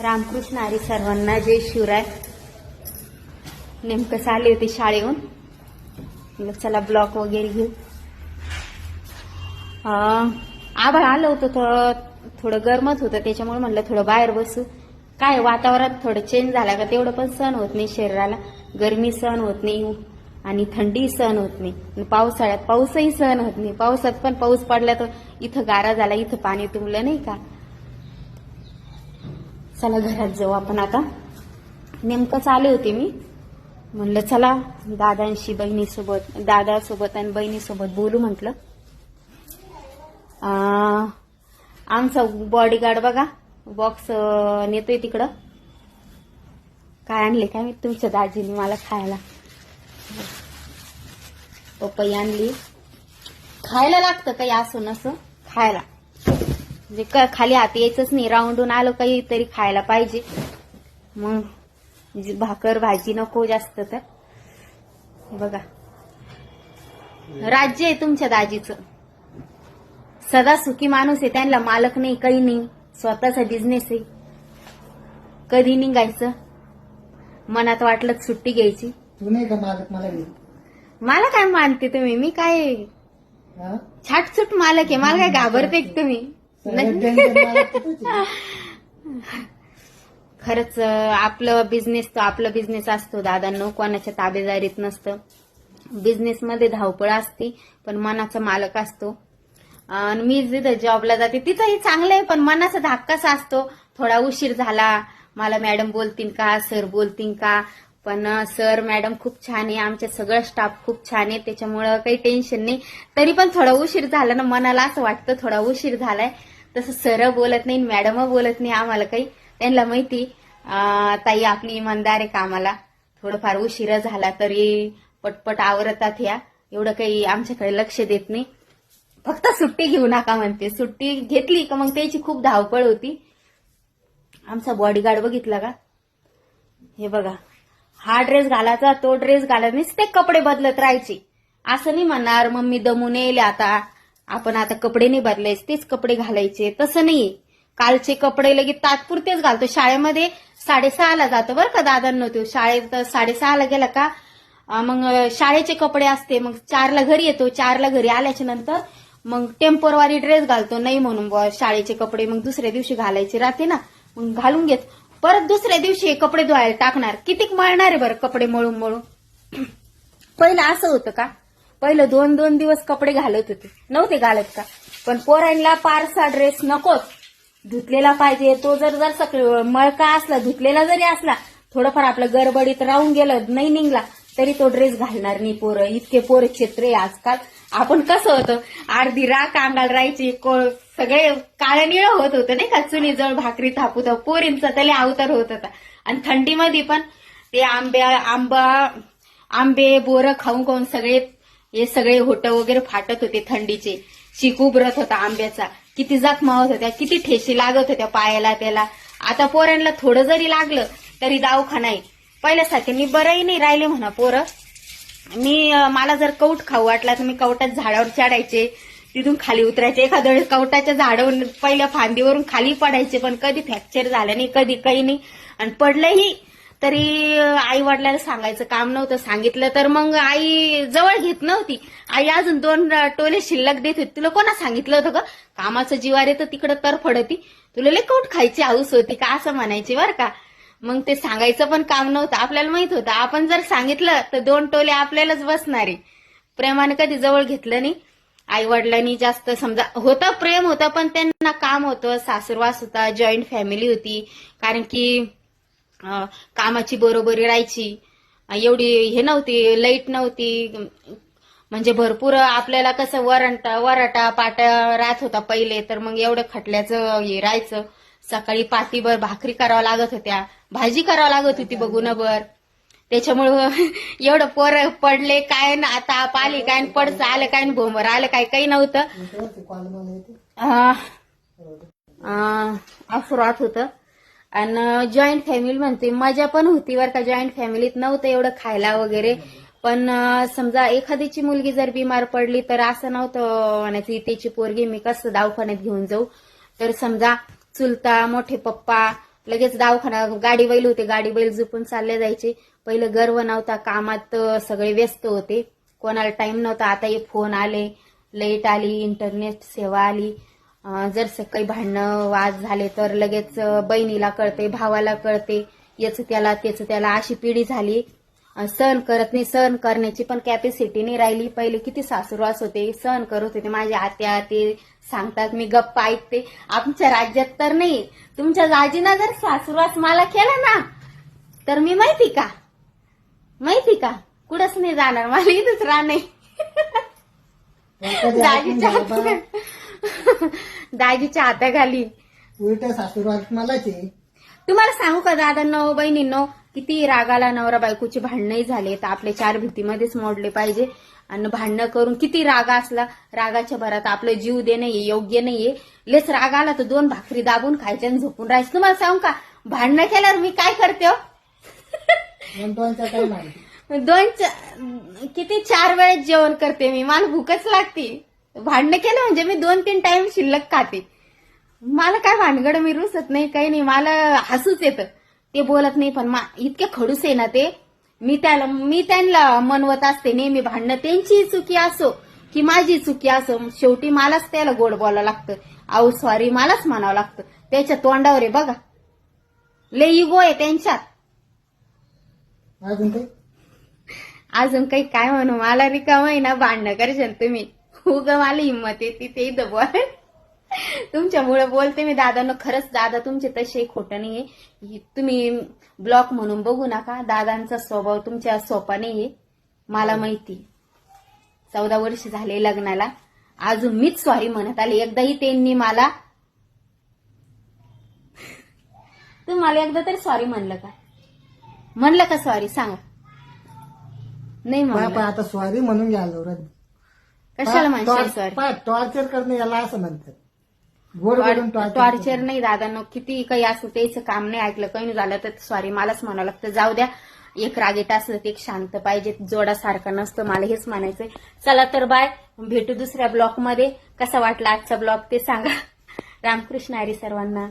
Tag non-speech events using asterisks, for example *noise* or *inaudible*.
रामकृष्ण आरी सर्वांना जय शिवराय. नेमकं आले होते शाळेहून. मग चला ब्लॉक वगैरे घेऊ. आभाळ आलं होतं तर थोडं गरमच होतं त्याच्यामुळे म्हणलं थोडं बाहेर बसू. काय वातावरण थोडं चेंज झालं का तेवढं पण सहन होत नाही शरीराला. गरमी सहन होत नाही आणि थंडी सहन होत नाही. पावसाळ्यात पाऊसही सहन होत नाही. पावसात पण पाऊस पडला तर इथं गारा झाला इथं पाणी तुंबलं नाही का? चला घरात जाऊ आपण आता. नेमकंच आले होते मी. म्हणलं चला दादांशी बहिणीसोबत दादासोबत आणि बहिणीसोबत बोलू म्हटलं. आमचा बॉडीगार्ड बघा बॉक्स नेतोय तिकडं. काय आणले काय मी तुमच्या दाजीने मला खायला. पपई आणली. खायला लागतं काही असं नसं खायला. म्हणजे खाली हात यायचंच नाही. राऊंडून आलं काहीतरी खायला पाहिजे. मग जी भाकर भाजी नको जास्त तर. बघा. राज्य आहे तुमच्या दाजीचं. सदा सुखी माणूस आहे. त्यांना मालक नाही काही नाही. स्वतःचा बिझनेस आहे. कधी निघायचं? मनात वाटलं सुट्टी घ्यायची. का मालक? मला काय मानते तुम्ही? मी काय? छाटछूट मालक आहे. मला काय घाबरते तुम्ही? खरंच आपलं बिझनेस तो आपला बिझनेस असतो दादांनो. कोणाच्या ताबेदारीत नसतं. बिझनेसमध्ये धावपळ असते पण मनाचा मालक असतो. आणि मी जिथं जॉबला जाते तिथंही चांगलं आहे पण मनाचा धाक्काच असतो. थोडा उशीर झाला मला मॅडम बोलतील का सर बोलतील का? पण सर मॅडम खूप छान आहे आमच्या सगळं स्टाफ खूप छान आहे. त्याच्यामुळं काही टेन्शन नाही. तरी पण थोडा उशीर झाला ना मनाला असं वाटतं थोडा उशीर झालाय. तसं सर बोलत नाही मॅडम बोलत नाही आम्हाला काही. त्यांना माहिती ताई आपली इमानदार आहे कामाला. थोडंफार उशिरा झाला तरी पटपट आवरतात या एवढं काही आमच्याकडे लक्ष देत नाही. फक्त सुट्टी घेऊ नका म्हणते. सुट्टी घेतली का मग त्याची खूप धावपळ होती. आमचा बॉडीगार्ड बघितला का? हे बघा. हा ड्रेस घालायचा तो ड्रेस घालायचा ते कपडे बदलत राहायचे. असं नाही म्हणणार मम्मी दमून येईल आता. आपण आता कपडे नाही बदलायचे तेच कपडे घालायचे. तसं नाही कालचे कपडे लगेच तात्पुरतेच घालतो. शाळेमध्ये साडेसहाला जातो बरं का दादांनो तो. शाळेत साडेसहाला गेला का? मग शाळेचे कपडे असते. मग चारला घरी येतो. चारला घरी आल्याच्यानंतर मग टेम्पोरवारी ड्रेस घालतो. नाही म्हणून बुवा शाळेचे कपडे मग दुसऱ्या दिवशी घालायचे. राहते ना. मग घालून घेत. परत दुसऱ्या दिवशी हे कपडे धुवायला टाकणार. कितीक मळणार आहे बरं कपडे मळून मळून? *clears throat* पहिलं असं होतं का? पहिलं दोन दोन दिवस कपडे घालत होते. नव्हते घालत का? पण पोरांना पारसा ड्रेस नकोच. धुतलेला पाहिजे तो जर जर सगळं मळका असला धुतलेला जरी असला थोडंफार आपलं गडबडीत राहून गेलं नाही निघला तरी तो ड्रेस घालणार नाही पोरं. इतके पोरं क्षेत्र आहे आजकाल. आपण कसं होतं? अर्धी राख अंगाला राहायची को- सगळे काळं निळ होत होतं नाही का? चुनी जळ भाकरी थापूत पोरींचा त्याला अवतार होत होता. आणि थंडीमध्ये पण ते आंब्या आंबा आंबे बोरं खाऊन खाऊन सगळे हे सगळे होट वगैरे फाटत होते थंडीचे. शीक उभरत होता आंब्याचा. किती जखमा होत होत्या किती ठेशी लागत होत्या पायाला त्याला. आता पोरांना थोडं जरी लागलं तरी दवाखाना आहे पहिल्यासारखे मी बरंही नाही राहिले म्हणा पोरं. मी मला जर कौट खाऊ वाटला तर मी कवटात झाडावर चढायचे. तिथून खाली उतरायचे. एखाद्या वेळेस कवटाच्या झाडावरून पहिल्या फांदीवरून खाली पडायचे पण कधी फ्रॅक्चर झालं नाही कधी काही नाही. आणि पडलंही तरी आई वडिलांना सांगायचं काम नव्हतं सांगितलं तर मग आई जवळ घेत नव्हती. आई अजून दोन टोले शिल्लक देत होती. तुला कोणा सांगितलं होतं ग? कामाचं जीवार येतं तिकडं तरफड होती तुला लय कौट खायची हाऊस होती का असं म्हणायची बरं का? मग ते सांगायचं पण काम नव्हतं. आपल्याला माहीत होतं. आपण जर सांगितलं तर दोन टोले आपल्यालाच बसणारे. प्रेमाने कधी जवळ घेतलं नाही. आई वडिलांनी जास्त समजा होतं प्रेम होतं पण त्यांना काम होतं. सासूरवास होता जॉईंट फॅमिली होती. कारण की कामाची बरोबरी राहायची. एवढी हे नव्हती लाइट नव्हती. म्हणजे भरपूर आपल्याला कसं वरंटा वराटा पाटा राहत होता पहिले तर मग एवढं खटल्याचं हे राहायचं. सकाळी पाठीभर भाकरी करावं लागत होत्या. भाजी करावं लागत होती बघूनभर त्याच्यामुळं *laughs* एवढं पोर पडले काय ना आता आप आली काय पडचं आलं काय न भोमर आलं काय काही नव्हतं. असं राहत होतं. आणि जॉईंट फॅमिली म्हणते मजा पण होती बरं का. जॉईंट फॅमिलीत नव्हतं एवढं खायला वगैरे. पण समजा एखाद्याची मुलगी जर बिमार पडली तर असं नव्हतं म्हणायचं त्याची पोरगी मी कसं दवाखान्यात घेऊन जाऊ? तर समजा चुलता मोठे पप्पा लगेच दवाखाना गाडी बैल होते गाडी बैल झुपून चालले जायचे. पहिले गर्व नव्हता कामात सगळे व्यस्त होते. कोणाला टाइम नव्हता आता हे फोन आले लाइट आली इंटरनेट सेवा आली. जर सकाळी भांडणं वाद झाले तर लगेच बहिणीला कळते भावाला कळते याच त्याला त्याच त्याला अशी पिढी झाली. सहन करत नाही सहन करण्याची पण कॅपॅसिटी नाही राहिली. पहिले किती सासूरवास होते सहन करत होते. माझ्या आत्या ते सांगतात मी गप्प ऐकते. आमच्या राज्यात तर नाही. तुमच्या दाजीनं जर सासूरवास मला केला ना तर मी माहिती का? माहिती का? कुठंच नाही जाणार. मला इथंच राहणे कधी ऐकून दाजीच्या हाताखाली उलट मलाच आहे. तुम्हाला सांगू का दादा नऊ बहिणींनो किती रागाला नवरा बायकोची भांडणंही झाले तर आपले चार भीतीमध्येच मोडले पाहिजे. आणि भांडणं करून किती रागा असला रागाच्या भरात आपलं जीव देणं योग्य नाहीये. लेच राग आला तर दोन भाकरी दाबून खायच्या आणि झोपून राहायचं. तुम्हाला सांगू का भांडणं केल्यावर मी काय करते हो? म्हणतो काय माहिती दोन चा- *laughs* किती चार वेळेस जेवण करते मी. मला भूकच लागते. भांडणं केलं म्हणजे मी दोन तीन टाइम शिल्लक खाते. मला काय भानगड मी रुसत नाही काही नाही. मला हसूच येतं. ते बोलत नाही पण मा- इतके खडूस आहे ना ते. मी त्याला मी त्यांना मनवत असते नेहमी भांडणं. त्यांची चुकी असो की माझी चुकी असो शेवटी मलाच त्याला गोड बोलावं लागतं. अहो सॉरी मलाच म्हणावं लागतं. त्याच्या तोंडावर आहे बघा. ले इगो आहे त्यांच्यात. अजून काही? अजून काही काय म्हणू? मला रिकाम आहे ना भांडणं करशाल तुम्ही. उग मला हिंमत येते ते बोल तुमच्यामुळे बोलते मी दादांना खरंच दादा तुमचे तसे खोटं नाहीये. ही- तुम्ही ब्लॉक म्हणून बघू नका दादांचा स्वभाव तुमच्या सोपा नाहीये मला माहिती. चौदा वर्ष झाले लग्नाला. अजून मीच सॉरी म्हणत आले एकदाही त्यांनी मला तुम्हाला एकदा तरी सॉरी म्हणलं का? म्हणलं का सॉरी सांगा. नाही पण म्हणलं. आता सॉरी म्हणून घ्यायला कशाला म्हणशील सॉरी? टॉर्चर करणे याला असं म्हणतात. टॉर्चर नाही दादांनो. किती काही असं त्याचं काम नाही ऐकलं काही नाही झालं तर सॉरी मलाच म्हणावं लागतं. जाऊ द्या. एक रागेट असलं ते एक शांत पाहिजे. जोडासारखं नसतं मला हेच म्हणायचंय. चला तर बाय. भेटू दुसऱ्या ब्लॉकमध्ये. कसा वाटला आजचा ब्लॉग ते सांगा. *laughs* रामकृष्ण हरी सर्वांना.